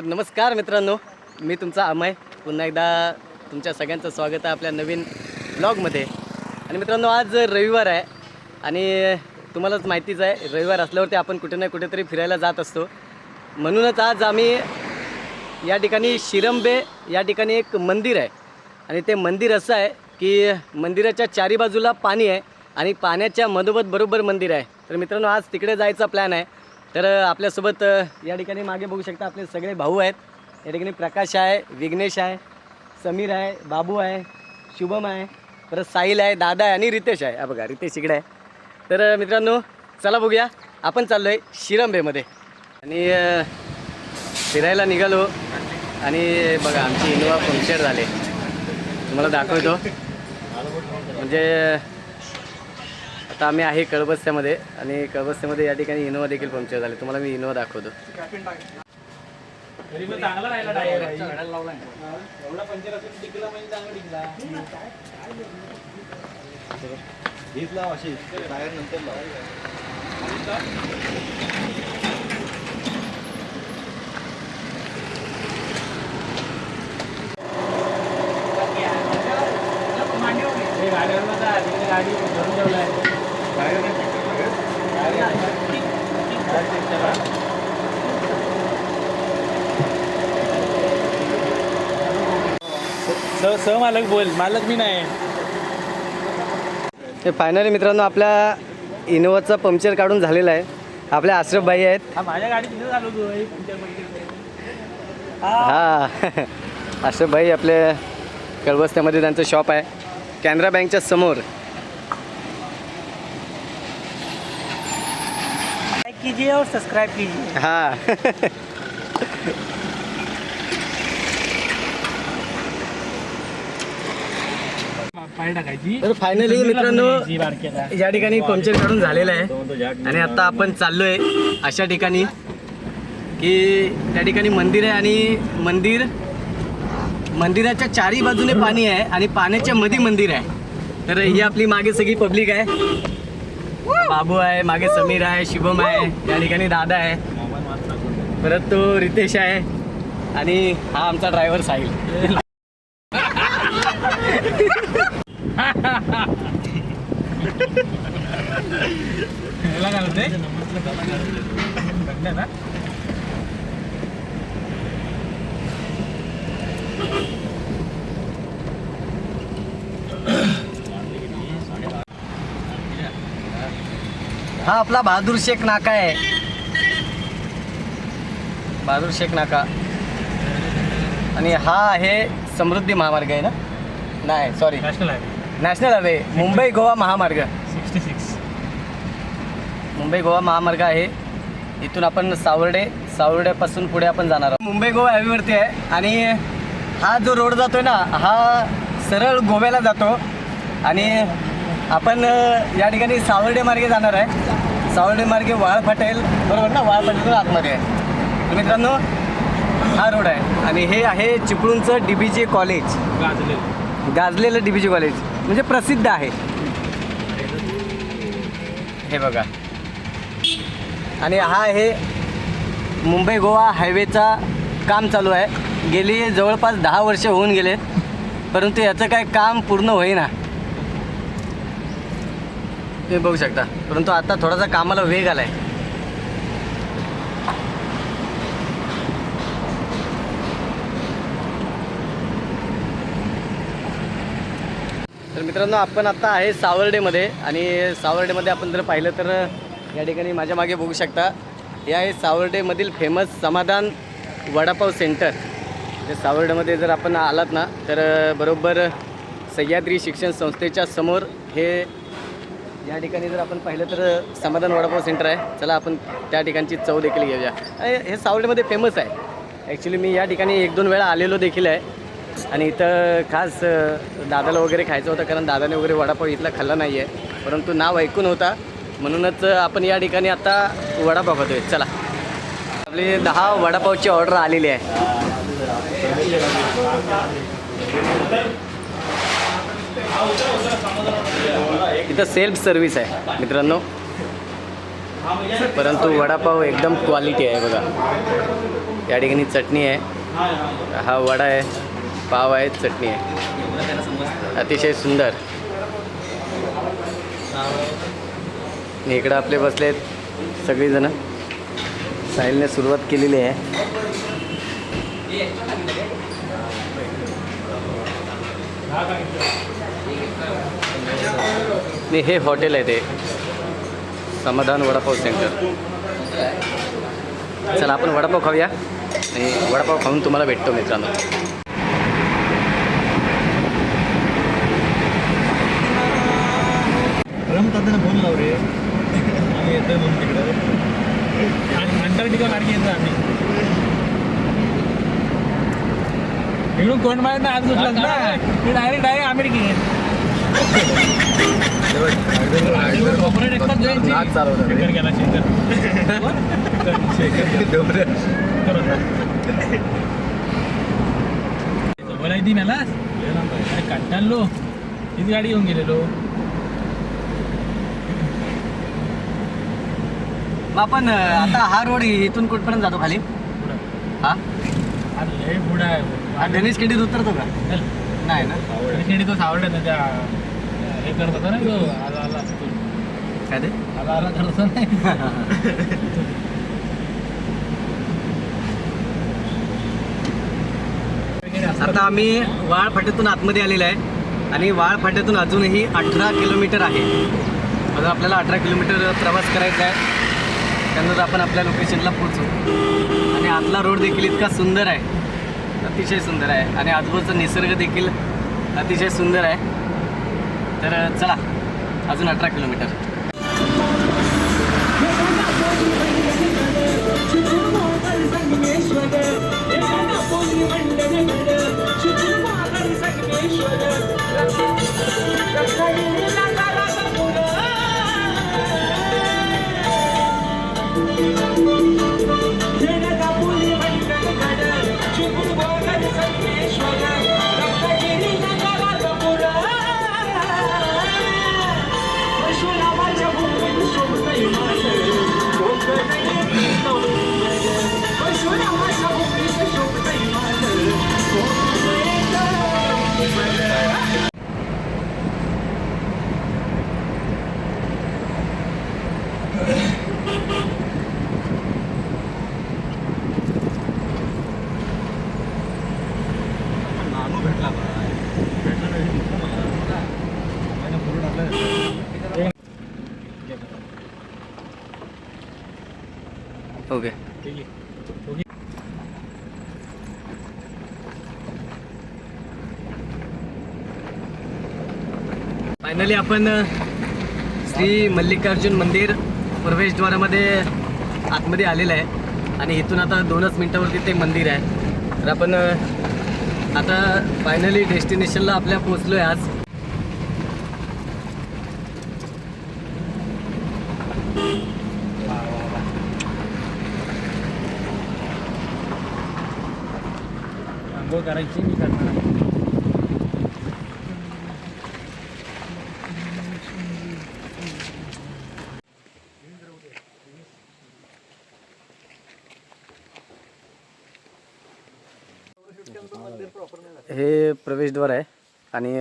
तर नमस्कार मित्रांनो मी तुमचा अमय. पुन्हा एकदा तुमच्या सगळ्यांचं स्वागत आहे आपल्या नवीन ब्लॉगमध्ये. आणि मित्रांनो आज रविवार आहे आणि तुम्हालाच माहितीच आहे रविवार असल्यावरती आपण कुठे ना कुठेतरी फिरायला जात असतो. म्हणूनच आज आम्ही या ठिकाणी शिरंबे या ठिकाणी एक मंदिर आहे. आणि ते मंदिर असं आहे की मंदिराच्या चारी बाजूला पाणी आहे आणि पाण्याच्या मधोमध बरोबर मंदिर आहे. तर मित्रांनो आज तिकडे जायचा प्लॅन आहे. तर आपल्यासोबत या ठिकाणी मागे बघू शकता आपले सगळे भाऊ आहेत. या ठिकाणी प्रकाश आहे विघ्नेश आहे समीर आहे बाबू आहे शुभम आहे परत साहिल आहे दादा आहे आणि रितेश आहे. हा बघा रितेश इकडे आहे. तर मित्रांनो चला बघूया. आपण चाललो आहे शिरंबेमध्ये आणि फिरायला निघालो. आणि बघा आमची इनोवा पंक्चर झाले. तुम्हाला दाखवतो. म्हणजे आता आम्ही आहे कळबस्त्यामध्ये आणि कळबस्त्यामध्ये या ठिकाणी इनोवा देखील पंक्चर झाले. तुम्हाला मी इनोवा दाखवतो. अशी. टायर नंतर लाव. स स मालक बोल मालक मी नाही. हे फायनली मित्रांनो आपल्या इनोवाचा पंक्चर काढून झालेला आहे. आपल्या आश्रफ भाई आहेत. हा माझ्या गाडीत हे आश्रफ भाई आपले कळबस्त्यामध्ये त्यांचं शॉप आहे. कॅनरा बँकच्या समोर. लाइक कीजिए और सब्सक्राइब कीजिए। हा। फायनली मित्रांनो. या ठिकाणी पंक्चर काढून झालेलं आहे. आणि आता आपण चाललोय अशा ठिकाणी की त्या ठिकाणी मंदिर आहे आणि मंदिर मंदिराच्या चारी बाजूने पाणी आहे आणि पाण्याच्या मध्ये मंदिर आहे. तर ही आपली मागे सगळी पब्लिक आहे. बाबू आहे मागे समीर आहे शुभम आहे या ठिकाणी दादा आहे. परत तो रितेश आहे आणि हा आमचा ड्रायव्हर साहिल. हा आपला बहादूर शेख नाका आहे. बहादूर शेख नाका. आणि हा आहे समृद्धी महामार्ग आहे ना? नाही sorry national highway national highway Mumbai Goa महामार्ग. सिक्स्टी सिक्स मुंबई गोवा महामार्ग आहे. इथून आपण सावर्डे सावर्ड्यापासून पुढे आपण जाणार आहोत. मुंबई गोवा हायवेवरती आहे. आणि हा जो रोड जातोय ना हा सरळ गोव्याला जातो. आणि आपण या ठिकाणी सावर्डे मार्गे जाणार आहे. सावर्डे मार्गे वाळ फाटेल. बरोबर ना? वाळ फाटेल आतमध्ये. आहे तर मित्रांनो हा रोड आहे. आणि हे आहे चिपळूणचं डी बी जे कॉलेज गाजले गाजलेलं डी बी जी कॉलेज म्हणजे प्रसिद्ध आहे. हे बघा. आणि हा आहे मुंबई गोवा हायवेचा काम चालू आहे. गेली जवळपास दहा वर्ष होऊन गेले. परंतु याचं काय काम पूर्ण होईना. तुम्ही बघू शकता. परंतु आता थोडासा कामाला वेग आला आहे तर मित्रांनो आपण आता आहे सावर्डेमध्ये आणि सावर्डेमध्ये आपण जर पाहिलं तर या ठिकाणी माझ्या मागे बघू शकता. हे आहे सावर्डेमधील फेमस समाधान वडापाव सेंटर. ते सावर्डेमध्ये जर आपण आलात ना तर बरोबर सह्याद्री शिक्षण संस्थेच्या समोर हे या ठिकाणी जर आपण पाहिलं तर समाधान वडापाव सेंटर आहे. चला आपण त्या ठिकाणची चव देखील घेऊया. हे सावलीमध्ये फेमस आहे. ॲक्च्युली मी या ठिकाणी एक दोन वेळा आलेलो देखील आहे. आणि इथं खास दादाला वगैरे खायचं होतं कारण दादाने वगैरे वडापाव इथला खाल्ला नाही आहे परंतु नाव ऐकून होता. म्हणूनच आपण या ठिकाणी आता वडापाव खातोय. चला. आपली दहा वडापावची ऑर्डर आलेली आहे. इथं सेल्फ सर्व्हिस आहे मित्रांनो. परंतु वडापाव एकदम क्वालिटी आहे बघा. या ठिकाणी चटणी आहे. हा वडा आहे पाव आहे चटणी आहे. अतिशय सुंदर. इकडं आपले बसलेत सगळीजणं. साहिलने सुरुवात केलेली आहे. आणि हे हॉटेल आहे ते. समाधान वडापाव सेंटर चला आपण वडापाव खाऊया आणि वडापाव खाऊन तुम्हाला भेटतो मित्रांनो. रमताना फोन लाव रे. आम्ही येतोय म्हणून तिकडं. आणि अंटार्क्टिका मार्गे येतो आम्ही. इकडून कोण माहीत नाही आज ना? मी डायरेक्ट डायरेक्ट अमेरिकी रे. शेखर गेला शेखर शेखर होता. बोला ती मला अरे कंटाळलो किती गाडी घेऊन गेलेलो आपण आता हा रोड इथून कुठपर्यंत जातो खाली हा अरे लय पुढं आहे हा गणेश केडीत उतरतो का. नाही ना आणि तो सावडत ना त्या हे करत होता ना तो आला आला. काय ते? आला आला करत होता नाही आता आम्ही वाळ फाट्यातून आतमध्ये आलेलो आहे आणि वाळ फाट्यातून अजूनही अठरा किलोमीटर आहे. अजून आपल्याला अठरा किलोमीटर प्रवास करायचा आहे. त्यानंतर आपण आपल्या लोकेशनला पोहोचू. आणि आतला रोड देखील इतका सुंदर आहे. अतिशय सुंदर आहे. आणि आजूबाजूचा निसर्ग देखील अतिशय सुंदर आहे. तर चला. अजून अठरा किलोमीटर. नानू फायनली आपण श्री मल्लिकार्जुन मंदिर प्रवेशद्वारामध्ये आतमध्ये आलेलं आहे. आणि इथून आता दोनच मिनटावरती ते मंदिर आहे. तर आपण आता फायनली डेस्टिनेशनला आपल्या पोचलो आहे आज. आंघोळ करायची मी करणार आहे. हे प्रवेशद्वार आहे आणि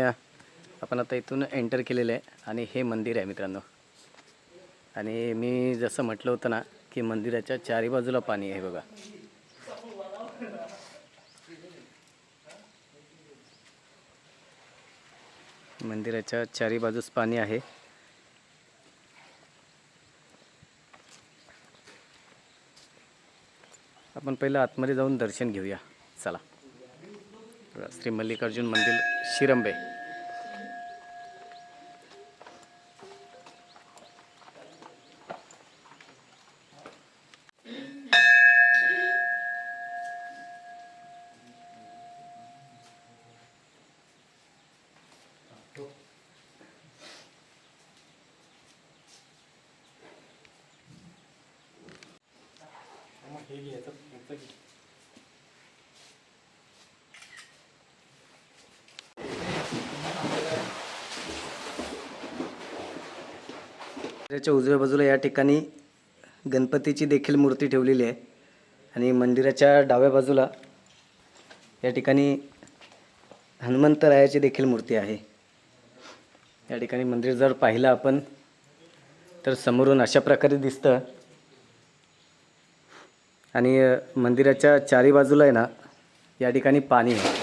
आपण आता इथून एंटर केलेलं आहे आणि हे मंदिर आहे मित्रांनो आणि मी जसं म्हटलं होतं ना की मंदिराच्या चारी बाजूला पाणी आहे बघा मंदिराच्या चारी बाजूस पाणी आहे. आपण पहिलं आतमध्ये जाऊन दर्शन घेऊया. चला. श्री मल्लिकार्जुन मंदिर शिरंबे. मंदिराच्या उजव्या बाजूला या ठिकाणी गणपतीची देखील मूर्ती ठेवलेली आहे. आणि मंदिराच्या डाव्या बाजूला या ठिकाणी हनुमंतरायाची देखील मूर्ती आहे. या ठिकाणी मंदिर जर पाहिलं आपण तर समोरून अशा प्रकारे दिसतं. आणि मंदिराच्या चारी बाजूला आहे ना या ठिकाणी पाणी आहे.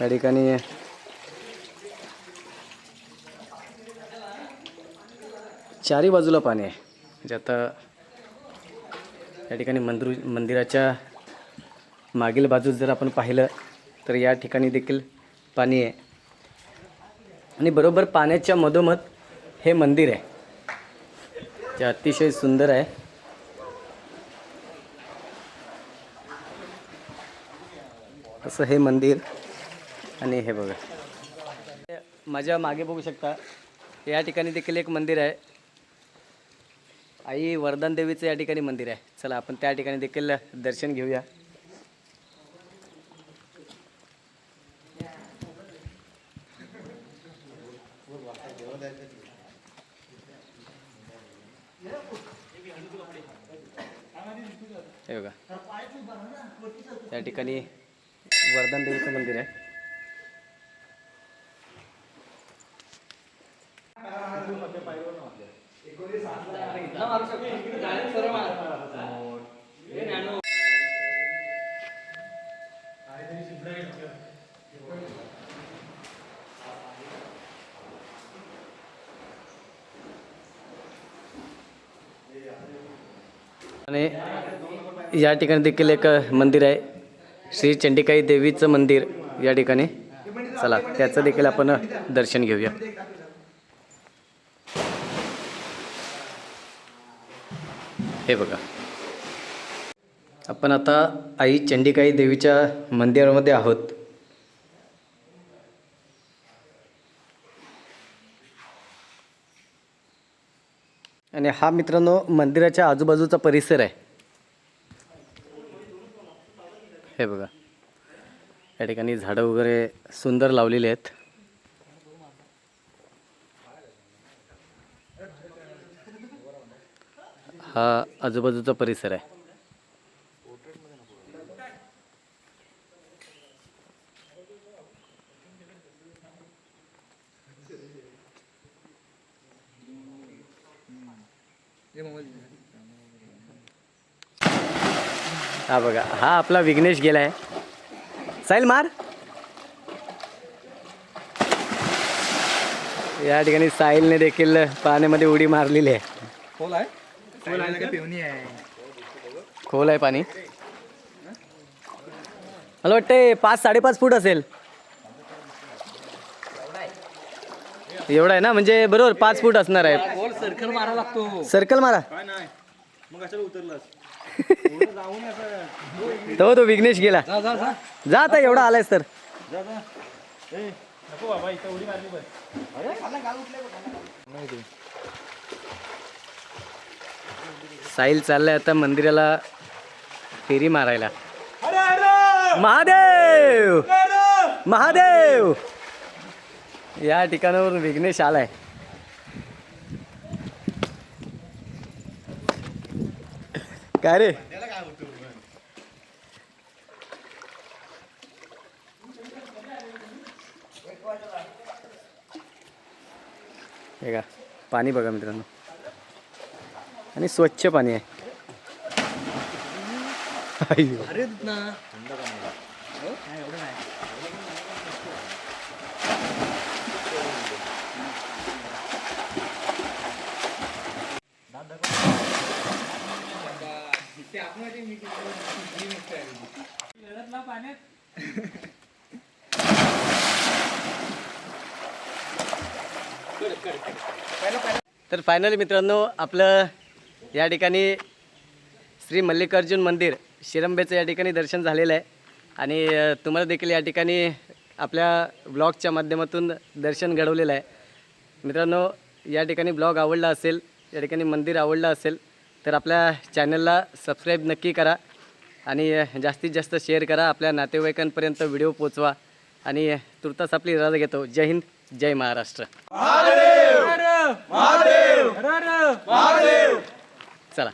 या ठिकाणी चारी बाजूला पाणी आहे. म्हणजे आता या ठिकाणी मंदिर मंदिराच्या मागील बाजूस जर आपण पाहिलं तर या ठिकाणी देखील पाणी आहे. आणि बरोबर पाण्याच्या मधोमध हे मंदिर आहे. जे अतिशय सुंदर आहे. असं हे मंदिर आणि हे बघा. माझ्या मागे बघू शकता या ठिकाणी देखील एक मंदिर आहे. आई वरदान देवीचं या ठिकाणी मंदिर आहे. चला आपण त्या ठिकाणी देखील दर्शन घेऊया. हे बघा. त्या ठिकाणी वरदान देवीचं मंदिर आहे. आणि या ठिकाणी देखील एक मंदिर आहे. श्री चंडिकाई देवीचं मंदिर या ठिकाणी. चला त्याचं देखील आपण दर्शन घेऊया. हे बघा. आपण आता आई चंडिकाई देवीच्या मंदिरामध्ये आहोत. आणि हा मित्रांनो मंदिराच्या आजूबाजूचा परिसर आहे. हे बघा. या ठिकाणी झाडं वगैरे सुंदर लावलेली आहेत. हा आजूबाजूचा परिसर आहे. हा बघा हा आपला विघ्नेश गेलाय. साईल मार. या ठिकाणी साहिलने देखील पाण्यामध्ये उडी मारलेली आहे. खोल आहे. खोल आहे का? पेवणी आहे. खोल आहे पाणी. मला वाटते पाच साडेपाच फूट असेल. एवढा आहे ना? म्हणजे बरोबर पाच फूट असणार आहे. गोल सर्कल मारा लागतो. सर्कल मारा. काय नाही. मग कशाला उतरलास? जाऊन असं तो तो विघ्नेश गेला. जा जा जा. जा आता एवढा आलायस तर. जा जा. ए नको बाबा इथं उडी मारली पण साहिल चाललाय आता मंदिराला फेरी मारायला. महादेव! महादेव! या ठिकाणावरून विघ्नेश आलाय. काय रे? हे का पाणी बघा मित्रांनो. आणि स्वच्छ पाणी आहे. अरे ना तर फायनली मित्रांनो आपलं या ठिकाणी श्री मल्लिकार्जुन मंदिर शिरंबेचं या ठिकाणी दर्शन झालेलं आहे. आणि तुम्हाला देखील या ठिकाणी आपल्या ब्लॉगच्या माध्यमातून दर्शन घडवलेलं आहे. मित्रांनो या ठिकाणी ब्लॉग आवडला असेल या ठिकाणी मंदिर आवडलं असेल तर आपल्या चॅनलला सबस्क्राईब नक्की करा आणि जास्तीत जास्त शेअर करा. आपल्या नातेवाईकांपर्यंत व्हिडिओ पोचवा आणि तुर्तास आपली रजा घेतो. जय हिंद जय महाराष्ट्र. हर हर चला.